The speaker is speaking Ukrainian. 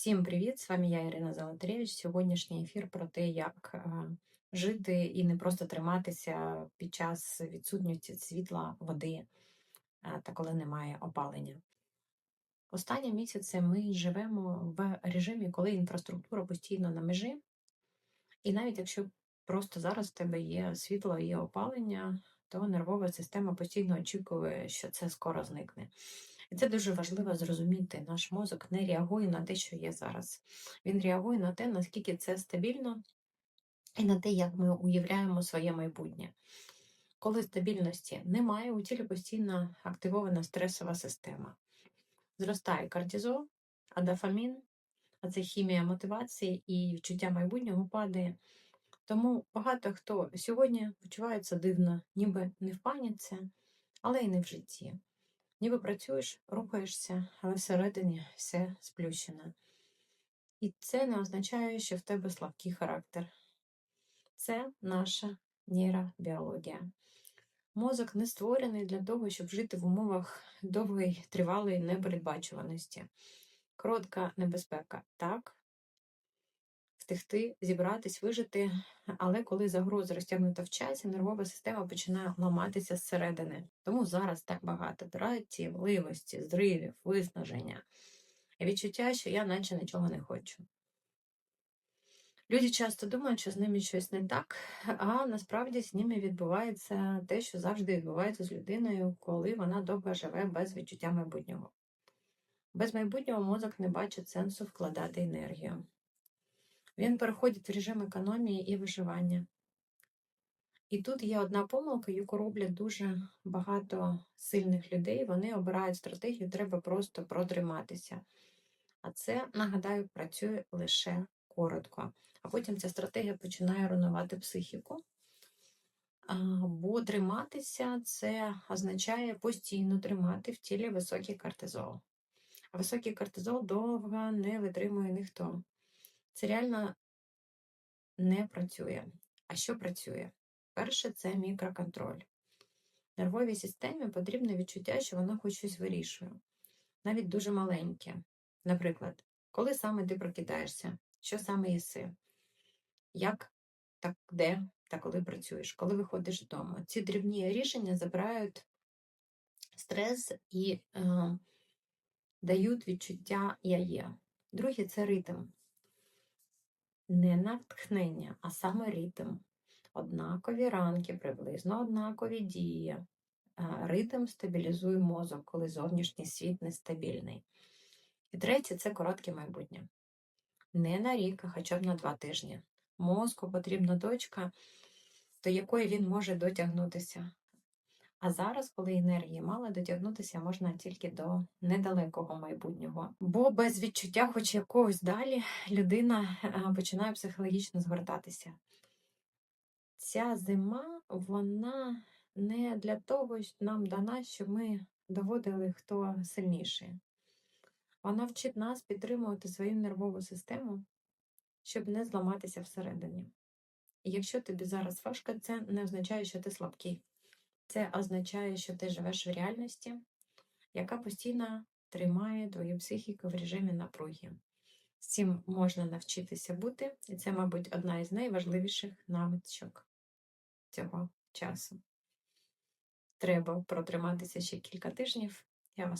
Всім привіт! З вами я Ірина Золотаревич. Сьогоднішній ефір про те, як жити і не просто триматися під час відсутності світла, води та коли немає опалення. Останні місяці ми живемо в режимі, коли інфраструктура постійно на межі, і навіть якщо просто зараз в тебе є світло і опалення, то нервова система постійно очікує, що це скоро зникне. І це дуже важливо зрозуміти. Наш мозок не реагує на те, що є зараз. Він реагує на те, наскільки це стабільно, і на те, як ми уявляємо своє майбутнє. Коли стабільності немає, у тілі постійно активована стресова система. Зростає кортизол, а дофамін, а це хімія мотивації і відчуття майбутнього падає. Тому багато хто сьогодні почувається дивно, ніби не в паніці, але й не в житті. Ніби працюєш, рухаєшся, але всередині все сплющене. І це не означає, що в тебе слабкий характер. Це наша нейробіологія. Мозок не створений для того, щоб жити в умовах довгої, тривалої непередбачуваності. Коротка небезпека, так, втекти, зібратись, вижити, але коли загроза розтягнута в часі, нервова система починає ламатися зсередини. Тому зараз так багато дратівливості, зривів, виснаження і відчуття, що я наче нічого не хочу. Люди часто думають, що з ними щось не так, а насправді з ними відбувається те, що завжди відбувається з людиною, коли вона довго живе без відчуття майбутнього. Без майбутнього мозок не бачить сенсу вкладати енергію. Він переходить в режим економії і виживання. І тут є одна помилка, яку роблять дуже багато сильних людей. Вони обирають стратегію, треба просто протриматися. А це, нагадаю, працює лише коротко. А потім ця стратегія починає руйнувати психіку. Бо триматися це означає постійно тримати в тілі високий кортизол. А високий кортизол довго не витримує ніхто. Це реально не працює. А що працює? Перше, це мікроконтроль. Нервовій системі потрібне відчуття, що вона хоч щось вирішує, навіть дуже маленьке. Наприклад, коли саме ти прокидаєшся, що саме їси, як, так де та коли працюєш, коли виходиш додому. Ці дрібні рішення забирають стрес і е, дають відчуття я є. Друге це ритм не натхнення, а саме ритм. Однакові ранки, приблизно однакові дії. Ритм стабілізує мозок, коли зовнішній світ нестабільний. І третє це коротке майбутнє. Не на рік, а хоча б на два тижні. Мозку потрібна точка, до якої він може дотягнутися. А зараз, коли енергії мало, дотягнутися можна тільки до недалекого майбутнього. Бо без відчуття, хоч якогось далі, людина е, починає психологічно згортатися. Ця зима, вона не для того нам дана, щоб ми доводили, хто сильніший. Вона вчить нас підтримувати свою нервову систему, щоб не зламатися всередині. І якщо тобі зараз важко, це не означає, що ти слабкий. Це означає, що ти живеш в реальності, яка постійно тримає твою психіку в режимі напруги. З цим можна навчитися бути, і це, мабуть, одна із найважливіших навичок цього часу. Треба протриматися ще кілька тижнів,